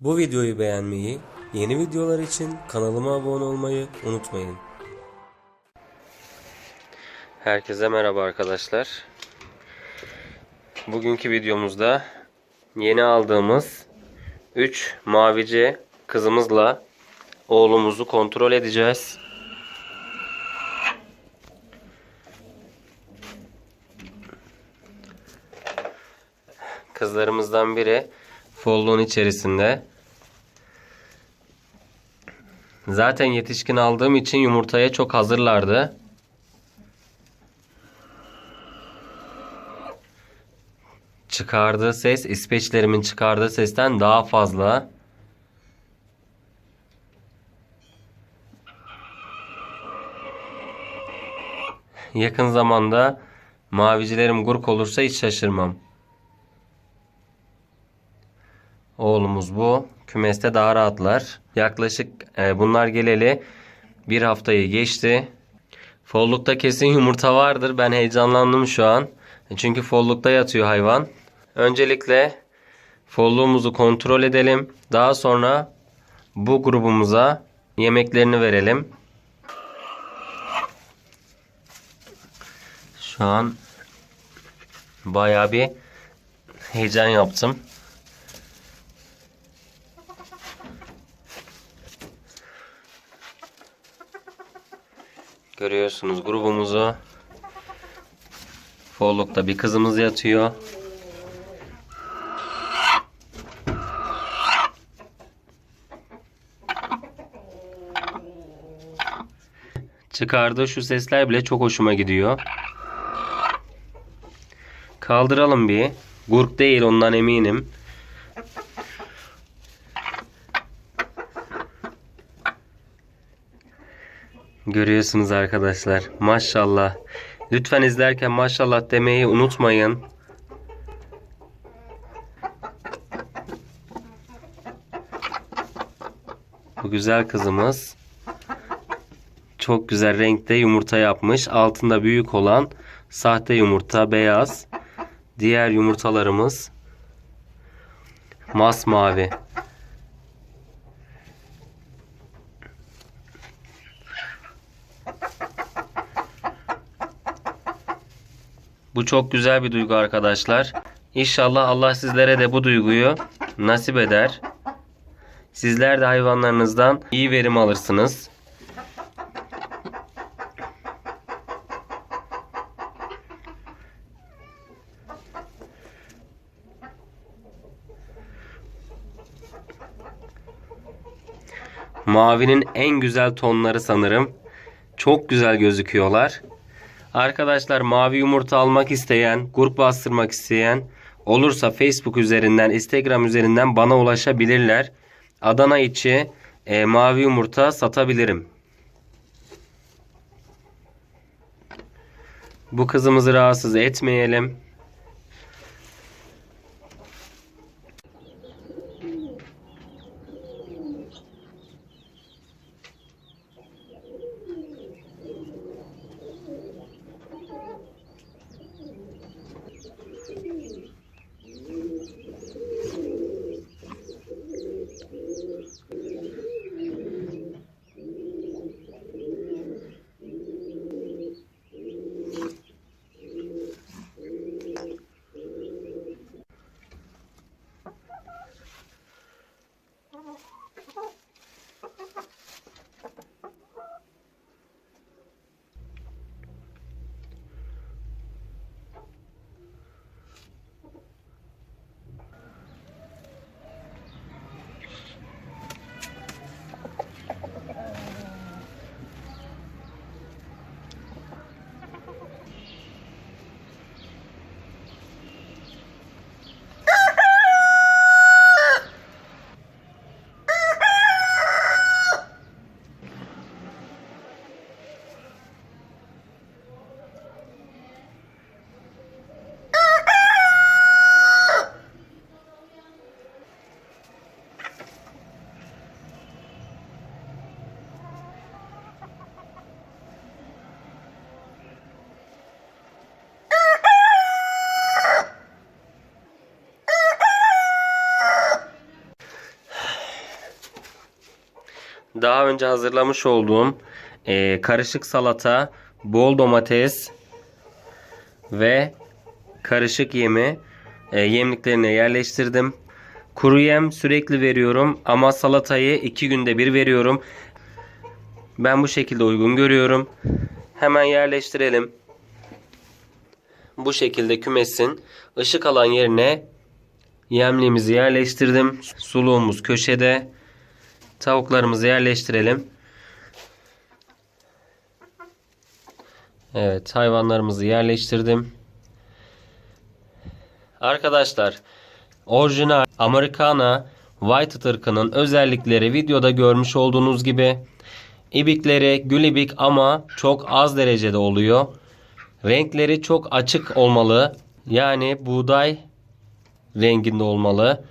Bu videoyu beğenmeyi, yeni videolar için kanalıma abone olmayı unutmayın. Herkese merhaba arkadaşlar. Bugünkü videomuzda yeni aldığımız 3 mavici kızımızla oğlumuzu kontrol edeceğiz. Kızlarımızdan biri folluğun içerisinde. Zaten yetişkin aldığım için yumurtaya çok hazırlardı. Çıkardığı ses ispeçlerimin çıkardığı sesten daha fazla. Yakın zamanda mavicilerim gurk olursa hiç şaşırmam. Oğlumuz bu. Kümeste daha rahatlar. Yaklaşık e, bunlar geleli bir haftayı geçti. Follukta kesin yumurta vardır. Ben heyecanlandım şu an. Çünkü follukta yatıyor hayvan. Öncelikle folluğumuzu kontrol edelim. Daha sonra bu grubumuza yemeklerini verelim. Şu an bayağı bir heyecan yaptım. Görüyorsunuz grubumuzu. Follukta bir kızımız yatıyor. Çıkardığı şu sesler bile çok hoşuma gidiyor. Kaldıralım bir. Gurk değil ondan eminim. Görüyorsunuz arkadaşlar. Maşallah. Lütfen izlerken maşallah demeyi unutmayın. Bu güzel kızımız çok güzel renkte yumurta yapmış. Altında büyük olan sahte yumurta beyaz. Diğer yumurtalarımız masmavi. Bu çok güzel bir duygu arkadaşlar. İnşallah Allah sizlere de bu duyguyu nasip eder. Sizler de hayvanlarınızdan iyi verim alırsınız. Mavinin en güzel tonları sanırım. Çok güzel gözüküyorlar. Arkadaşlar mavi yumurta almak isteyen, grup bastırmak isteyen olursa Facebook üzerinden, Instagram üzerinden bana ulaşabilirler. Adana içi e, mavi yumurta satabilirim. Bu kızımızı rahatsız etmeyelim. Daha önce hazırlamış olduğum e, karışık salata, bol domates ve karışık yemi e, yemliklerine yerleştirdim. Kuru yem sürekli veriyorum ama salatayı iki günde bir veriyorum. Ben bu şekilde uygun görüyorum. Hemen yerleştirelim. Bu şekilde kümesin ışık alan yerine yemliğimizi yerleştirdim. Suluğumuz köşede. Tavuklarımızı yerleştirelim. Evet hayvanlarımızı yerleştirdim. Arkadaşlar orijinal Americana White ırkının özellikleri videoda görmüş olduğunuz gibi ibikleri gülibik ama çok az derecede oluyor. Renkleri çok açık olmalı. Yani buğday renginde olmalı.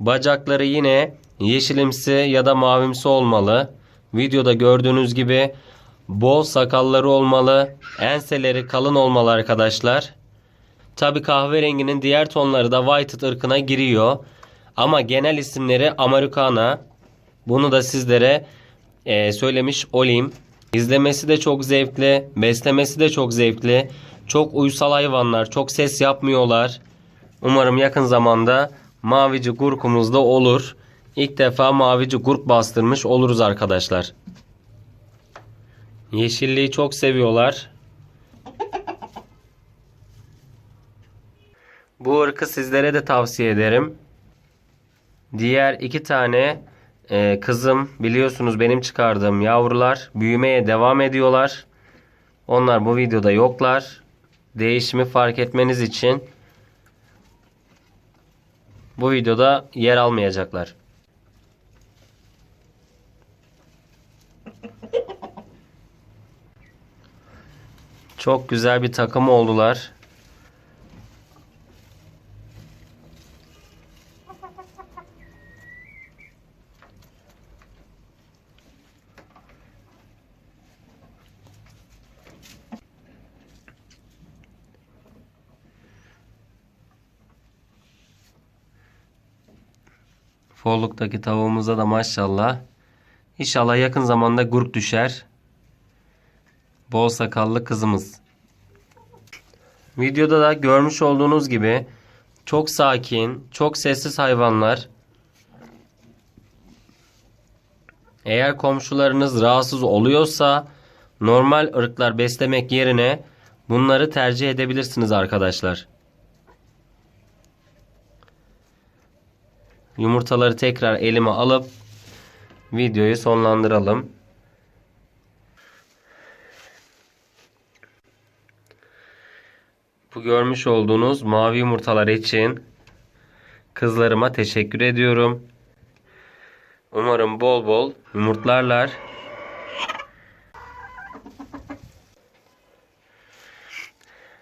Bacakları yine yeşilimsi ya da mavimsi olmalı. Videoda gördüğünüz gibi bol sakalları olmalı. Enseleri kalın olmalı arkadaşlar. Tabi kahverenginin diğer tonları da Whited ırkına giriyor. Ama genel isimleri Americana. Bunu da sizlere e, söylemiş olayım. İzlemesi de çok zevkli, beslemesi de çok zevkli. Çok uysal hayvanlar, çok ses yapmıyorlar. Umarım yakın zamanda mavici gurkumuz da olur. İlk defa mavici gurk bastırmış oluruz arkadaşlar. Yeşilliği çok seviyorlar. Bu ırkı sizlere de tavsiye ederim. Diğer iki tane e, kızım biliyorsunuz benim çıkardığım yavrular büyümeye devam ediyorlar. Onlar bu videoda yoklar. Değişimi fark etmeniz için bu videoda yer almayacaklar. Çok güzel bir takım oldular. Forluktaki tavuğumuza da maşallah. İnşallah yakın zamanda gurk düşer. Bol sakallı kızımız. Videoda da görmüş olduğunuz gibi çok sakin, çok sessiz hayvanlar. Eğer komşularınız rahatsız oluyorsa normal ırklar beslemek yerine bunları tercih edebilirsiniz arkadaşlar. Yumurtaları tekrar elime alıp videoyu sonlandıralım. Bu görmüş olduğunuz mavi yumurtalar için kızlarıma teşekkür ediyorum. Umarım bol bol yumurtlarlar.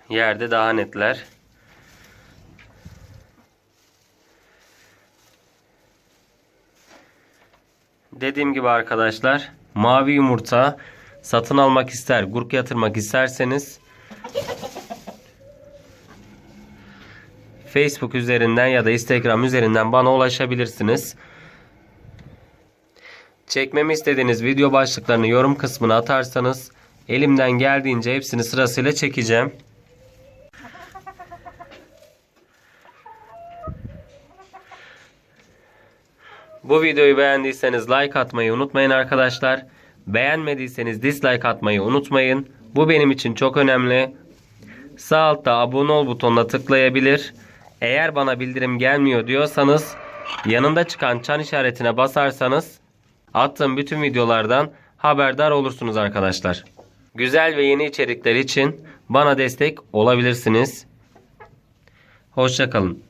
Yerde daha netler. Dediğim gibi arkadaşlar mavi yumurta satın almak ister, gurk yatırmak isterseniz Facebook üzerinden ya da Instagram üzerinden bana ulaşabilirsiniz. Çekmemi istediğiniz video başlıklarını yorum kısmına atarsanız elimden geldiğince hepsini sırasıyla çekeceğim. Bu videoyu beğendiyseniz like atmayı unutmayın arkadaşlar. Beğenmediyseniz dislike atmayı unutmayın. Bu benim için çok önemli. Sağ altta abone ol butonuna tıklayabilir. Eğer bana bildirim gelmiyor diyorsanız yanında çıkan çan işaretine basarsanız attığım bütün videolardan haberdar olursunuz arkadaşlar. Güzel ve yeni içerikler için bana destek olabilirsiniz. Hoşçakalın.